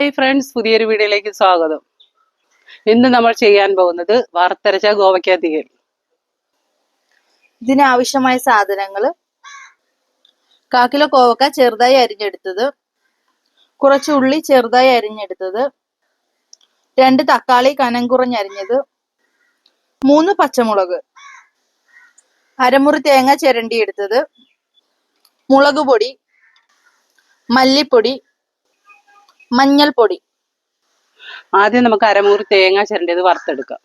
Hi friends പുതിയൊരു വീഡിയോയിലേക്ക് സ്വാഗതം. ഇന്ന് നമ്മൾ ചെയ്യാൻ പോകുന്നത് വറുത്തരച്ച ഗോവയ്ക്ക ഇതിനാവശ്യമായ സാധനങ്ങൾ കാക്കിലോ കോവക്ക ചെറുതായി അരിഞ്ഞെടുത്തത് കുറച്ച് ഉള്ളി ചെറുതായി അരിഞ്ഞെടുത്തത് രണ്ട് തക്കാളി കനം കുറഞ്ഞരിഞ്ഞത് മൂന്ന് പച്ചമുളക് അരമുറി തേങ്ങ ചിരണ്ടിയെടുത്തത് മുളക് പൊടി മല്ലിപ്പൊടി മഞ്ഞൾപ്പൊടി. ആദ്യം നമുക്ക് അരമൂറ് തേങ്ങ ചിരണ്ടിയത് വറുത്തെടുക്കാം.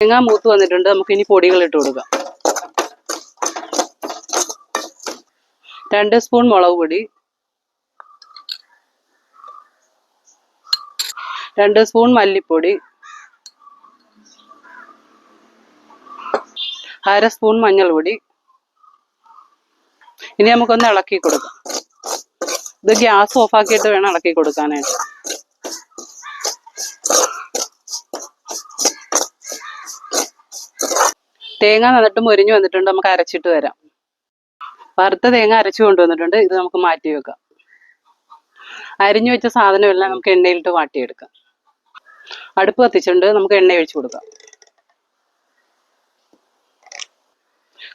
തേങ്ങ മൂത്ത് വന്നിട്ടുണ്ട്. നമുക്ക് ഇനി പൊടികൾ ഇട്ട് കൊടുക്കാം. രണ്ട് സ്പൂൺ മുളക് പൊടി രണ്ട് സ്പൂൺ മല്ലിപ്പൊടി. അര സ്പൂൺ മഞ്ഞൾപ്പൊടി. ഇനി നമുക്കൊന്ന് ഇളക്കി കൊടുക്കാം. ഇത് ഗ്യാസ് ഓഫാക്കിയിട്ട് വേണം ഇളക്കി കൊടുക്കാനായിട്ട്. തേങ്ങ നന്നിട്ട് മുരിഞ്ഞു വന്നിട്ടുണ്ട്. നമുക്ക് അരച്ചിട്ട് വരാം. വറുത്ത തേങ്ങ അരച്ചു കൊണ്ടുവന്നിട്ടുണ്ട്. ഇത് നമുക്ക് മാറ്റി വെക്കാം. അരിഞ്ഞു വെച്ച സാധനമെല്ലാം നമുക്ക് എണ്ണയിലിട്ട് വാട്ടിയെടുക്കാം. അടുപ്പ് കത്തിച്ചിട്ടുണ്ട് നമുക്ക് എണ്ണ ഒഴിച്ചു കൊടുക്കാം.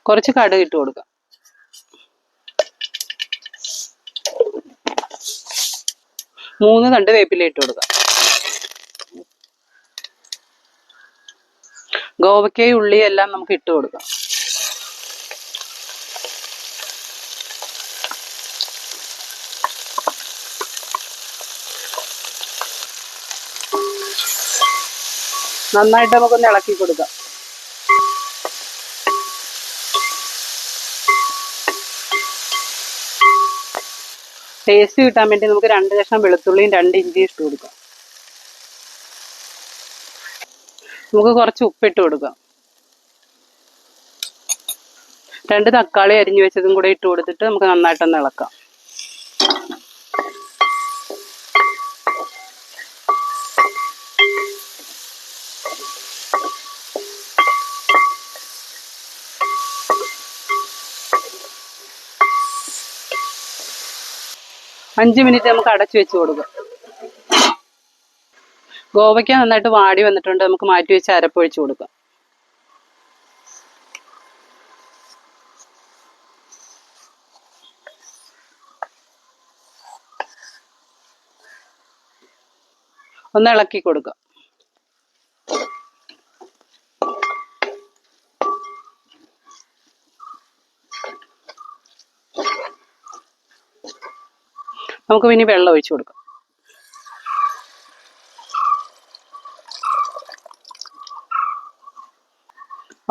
കുറച്ച് കടുക് ഇട്ട് കൊടുക്കാം. മൂന്ന് തണ്ട് വേപ്പില ഇട്ട് കൊടുക്കാം. ഗോവയ്ക്കയും ഉള്ളി എല്ലാം നമുക്ക് ഇട്ട് കൊടുക്കാം. നന്നായിട്ട് നമുക്കൊന്ന് ഇളക്കി കൊടുക്കാം. ടേസ്റ്റ് കിട്ടാൻ വേണ്ടി നമുക്ക് രണ്ട് കഷ്ണം വെളുത്തുള്ളിയും രണ്ട് ഇഞ്ചി ഇട്ട് കൊടുക്കാം. നമുക്ക് കുറച്ച് ഉപ്പിട്ട് കൊടുക്കാം. രണ്ട് തക്കാളി അരിഞ്ഞു വെച്ചതും കൂടെ ഇട്ട് കൊടുത്തിട്ട് നമുക്ക് നന്നായിട്ടൊന്ന് ഇളക്കാം. അഞ്ച് മിനിറ്റ് നമുക്ക് അടച്ചു വെച്ച് കൊടുക്കാം. ഗോവയ്ക്ക നന്നായിട്ട് വാടി വന്നിട്ടുണ്ട്. നമുക്ക് മാറ്റി വെച്ച് അരപ്പൊഴിച്ച് കൊടുക്കാം. ഒന്ന് ഇളക്കി കൊടുക്കാം. നമുക്ക് പിന്നെ വെള്ളം ഒഴിച്ചു കൊടുക്കാം.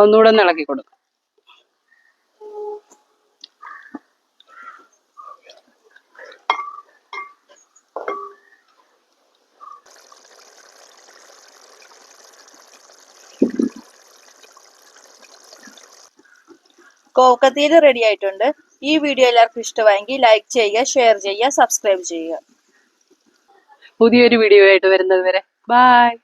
ഒന്നുകൂടെ ഒന്ന് ഇളക്കി കൊടുക്കാം. കോവക്കത്തീര് റെഡി ആയിട്ടുണ്ട്. ഈ വീഡിയോ എല്ലാവർക്കും ഇഷ്ടമായെങ്കിൽ ലൈക്ക് ചെയ്യുക ഷെയർ ചെയ്യുക സബ്സ്ക്രൈബ് ചെയ്യുക. പുതിയൊരു വീഡിയോ ആയിട്ട് വരുന്നത് വരെ. ബായ്